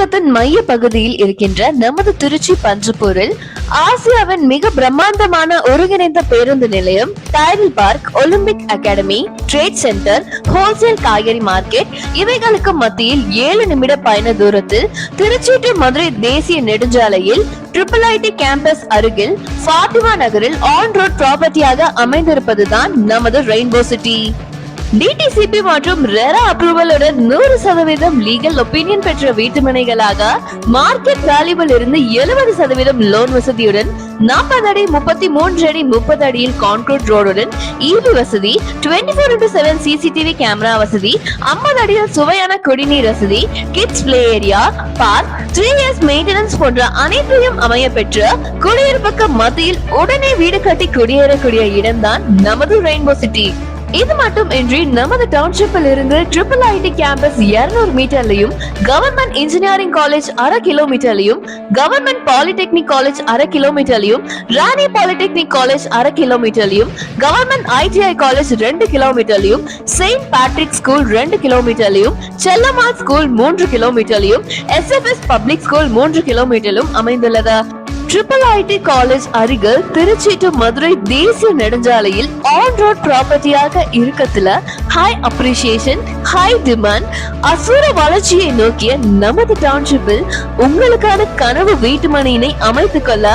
தமிழகத்தின் மைய பகுதியில் இருக்கின்ற நமது திருச்சி பஞ்சப்பூரில் ஆசியாவின் மிக பிரம்மாண்டமான ஒருங்கிணைந்த பேருந்து நிலையம் Tidel park Olympic academy trade centre wholesale காய்கறி மார்க்கெட் இவைகளுக்கு மத்தியில் ஏழு நிமிட பயண தூரத்தில் திருச்சி டு மதுரை தேசிய நெடுஞ்சாலையில் ட்ரிபிள் ஐடி கேம்பஸ் அருகில் ஃபாத்திமா நகரில் ஆன் ரோட் ப்ராப்பர்ட்டியாக அமைந்திருப்பதுதான் நமது ரெயின்போ சிட்டி டிடிசிபி மற்றும் ரெரா அப்ரூவலுடன் நூறு சதவீதம் லீகல் ஒப்பீனியன் பெற்ற வீட்டுமனைகளாக மார்க்கெட் வேல்யூவில் இருந்து எழுபது சதவீதம் லோன் வசதியுடன் நாற்பது அடி முப்பத்தி மூன்று அடி முப்பது அடியில் கான்கிரீட் ரோடுடன் இபி வசதி twenty four into seven CCTV camera வசதி ஐம்பது அடியில் சுவையான குடிநீர் வசதி kids play area park three years maintenance போன்ற அனைத்தையும் அமைய பெற்ற குடியிருப்புக்கு மத்தியில் உடனே வீடு கட்டி குடியேறக்கூடிய இடம்தான் நமது ரெயின்போ சிட்டி இது மட்டும் இன்றி நமது டவுன்ஷிப்பில் இருந்து ட்ரிபிள் ஐடி கேம்பஸ் இருநூறு மீட்டர்லையும் கவர்மெண்ட் இன்ஜினியரிங் காலேஜ் அரை கிலோமீட்டர்லையும் கவர்மெண்ட் பாலிடெக்னிக் காலேஜ் அரை கிலோமீட்டர்லையும் ராணி பாலிடெக்னிக் காலேஜ் அரை கிலோமீட்டர்லையும் கவர்மெண்ட் ஐடிஐ காலேஜ் ரெண்டு கிலோமீட்டர்லையும் செயின்ட் பேட்ரிக் ஸ்கூல் ரெண்டு கிலோமீட்டர்லையும் செல்லமா ஸ்கூல் மூன்று கிலோமீட்டர்லையும் எஸ்எஃப்எஸ் பப்ளிக் ஸ்கூல் மூன்று கிலோமீட்டரிலும் அமைந்துள்ளது. ட்ரிபிள் ஐடி காலேஜ் அருகில் திருச்சி டு மதுரை தேசிய நெடுஞ்சாலையில் ஆன் ரோட் ப்ராப்பர்ட்டியாக இருக்கத்துல ஹை அப்ரிசியேஷன் ஹை டிமாண்ட் அசுர வளர்ச்சியை நோக்கிய நமது டவுன்ஷிப்பில் உங்களுக்கான கனவு வீட்டுமனையினை அமைத்துக் கொள்ள